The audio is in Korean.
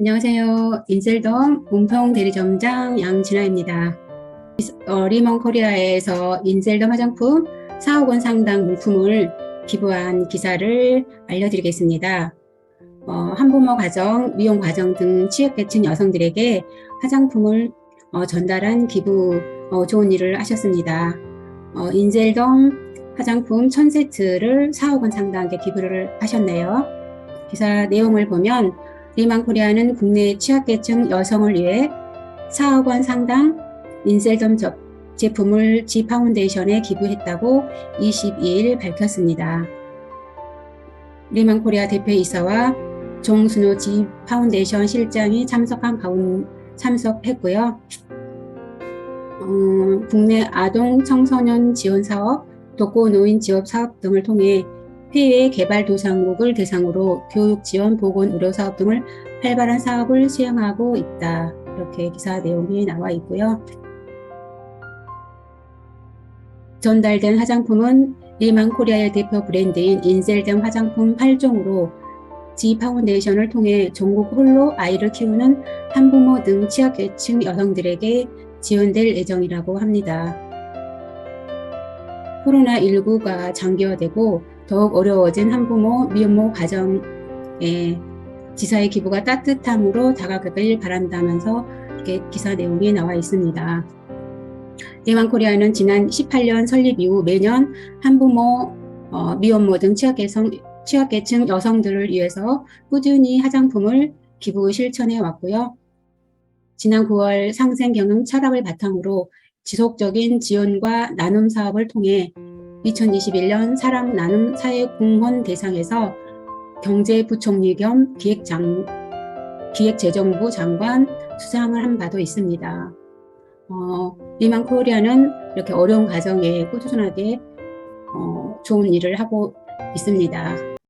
안녕하세요. 인셀덤 몸통 대리점장 양진아입니다. 어, 리먼 코리아에서 인셀덤 화장품 4억 원 상당 물품을 기부한 기사를 알려드리겠습니다. 어, 한부모 가정, 미용 과정 등 취약계층 여성들에게 화장품을 어, 전달한 기부 어, 좋은 일을 하셨습니다. 어, 인셀덤 화장품 1000세트를 4억 원 상당의 기부를 하셨네요. 기사 내용을 보면 리만 코리아는 국내 취약계층 여성을 위해 4억 원 상당 인셀덤 접- 제품을 G 파운데이션에 기부했다고 22일 밝혔습니다. 리만 코리아 대표이사와 종순호 G 파운데이션 실장이 참석한 가운 참석했고요. 어, 국내 아동 청소년 지원 사업, 독거 노인 지원 사업 등을 통해 해외 개발도상국을 대상으로 교육 지원, 보건, 의료 사업 등을 활발한 사업을 시행하고 있다. 이렇게 기사 내용이 나와 있고요. 전달된 화장품은 리만 코리아의 대표 브랜드인 인셀댐 화장품 8종으로 G 파운데이션을 통해 전국 홀로 아이를 키우는 한부모 등 취약계층 여성들에게 지원될 예정이라고 합니다. 코로나19가 장기화되고 더욱 어려워진 한부모, 미혼모 가정에 지사의 기부가 따뜻함으로 다가가길 바란다면서 이렇게 기사 내용이 나와 있습니다. 대만 코리아는 지난 18년 설립 이후 매년 한부모, 어, 미혼모 등 취약계층, 취약계층 여성들을 위해서 꾸준히 화장품을 기부 실천해 왔고요. 지난 9월 상생 경영 철학을 바탕으로 지속적인 지원과 나눔 사업을 통해 2021년 사랑 나눔 사회 공헌 대상에서 경제부총리 겸 기획장, 기획재정부 장관 수상을 한 바도 있습니다. 어, 리만 코리아는 이렇게 어려운 가정에 꾸준하게 어, 좋은 일을 하고 있습니다.